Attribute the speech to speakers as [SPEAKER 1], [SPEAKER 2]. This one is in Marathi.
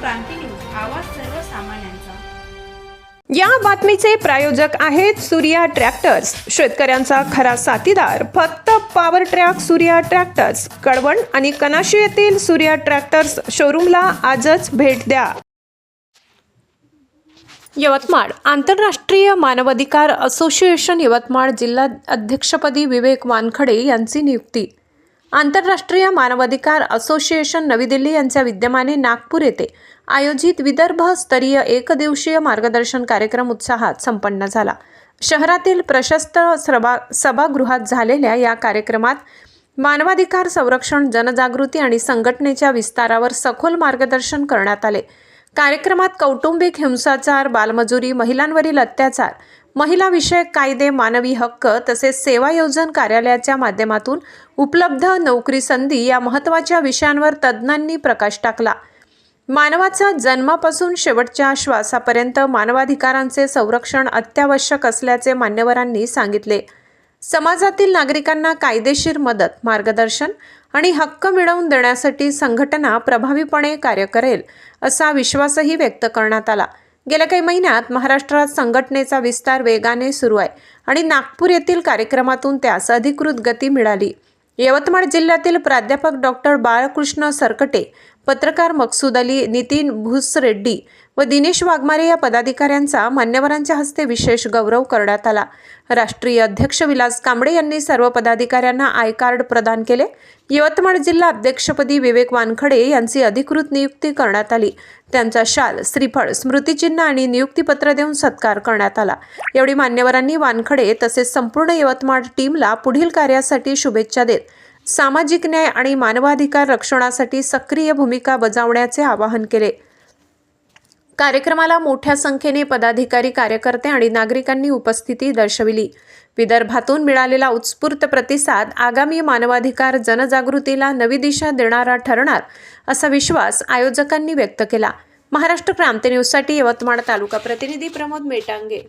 [SPEAKER 1] क्रांती न्यूज आवाज सर्वसामान्यांचा.
[SPEAKER 2] या बातमीचे प्रायोजक आहेत सूर्या ट्रॅक्टर्स. शेतकऱ्यांचा खरा साथीदार. फक्त power track Surya tractors. Kalwan आणि कनाशी येथील सूर्या ट्रॅक्टर्स शोरूमला आजच भेट द्या. यवतमाळ. आंतरराष्ट्रीय मानवाधिकार असोसिएशन यवतमाळ जिल्हा अध्यक्षपदी विवेक वानखडे यांची नियुक्ती. आंतरराष्ट्रीय मानवाधिकार असोसिएशन नवी दिल्ली यांच्या विद्यमाने नागपूर येथे आयोजित विदर्भ स्तरीय एकदिवसीय मार्गदर्शन कार्यक्रम उत्साहात संपन्न झाला. शहरातील प्रशस्त सभा सभागृहात झालेल्या या कार्यक्रमात मानवाधिकार संरक्षण जनजागृती आणि संघटनेच्या विस्तारावर सखोल मार्गदर्शन करण्यात आले. कार्यक्रमात कौटुंबिक हिंसाचार बालमजुरी महिलांवरील अत्याचार महिला विषयक कायदे मानवी हक्क तसेच सेवा योजन कार्यालयाच्या माध्यमातून उपलब्ध नोकरी संधी या महत्त्वाच्या विषयांवर तज्ज्ञांनी प्रकाश टाकला. मानवाचा जन्मापासून शेवटच्या श्वासापर्यंत मानवाधिकारांचे संरक्षण अत्यावश्यक असल्याचे मान्यवरांनी सांगितले. समाजातील नागरिकांना कायदेशीर मदत मार्गदर्शन आणि हक्क मिळवून देण्यासाठी संघटना प्रभावीपणे कार्य करेल असा विश्वासही व्यक्त करण्यात आला. गेल्या काही महिन्यात महाराष्ट्रात संघटनेचा विस्तार वेगाने सुरू आहे आणि नागपूर येथील कार्यक्रमातून त्यास अधिकृत गती मिळाली. यवतमाळ जिल्ह्यातील प्राध्यापक डॉक्टर बाळकृष्ण सरकटे पत्रकार मकसूद अली नितीन भुसरेड्डी व दिनेश वाघमारे या पदाधिकाऱ्यांचा मान्यवरांच्या हस्ते विशेष गौरव करण्यात आला. राष्ट्रीय अध्यक्ष विलास कांबळे यांनी सर्व पदाधिकाऱ्यांना आय कार्ड प्रदान केले. यवतमाळ जिल्हा अध्यक्षपदी विवेक वानखडे यांची अधिकृत नियुक्ती करण्यात आली. त्यांचा शाल श्रीफळ स्मृतिचिन्ह आणि नियुक्तीपत्र देऊन सत्कार करण्यात आला. यावेळी मान्यवरांनी वानखडे तसेच संपूर्ण यवतमाळ टीमला पुढील कार्यासाठी शुभेच्छा देत सामाजिक न्याय आणि मानवाधिकार रक्षणासाठी सक्रिय भूमिका बजावण्याचे आवाहन केले. कार्यक्रमाला मोठ्या संख्येने पदाधिकारी कार्यकर्ते आणि नागरिकांनी उपस्थिती दर्शविली. विदर्भातून मिळालेला उत्स्फूर्त प्रतिसाद आगामी मानवाधिकार जनजागृतीला नवी दिशा देणारा ठरणार असा विश्वास आयोजकांनी व्यक्त केला. महाराष्ट्र क्रांती न्यूजसाठी यवतमाळ तालुका प्रतिनिधी प्रमोद मेटांगे.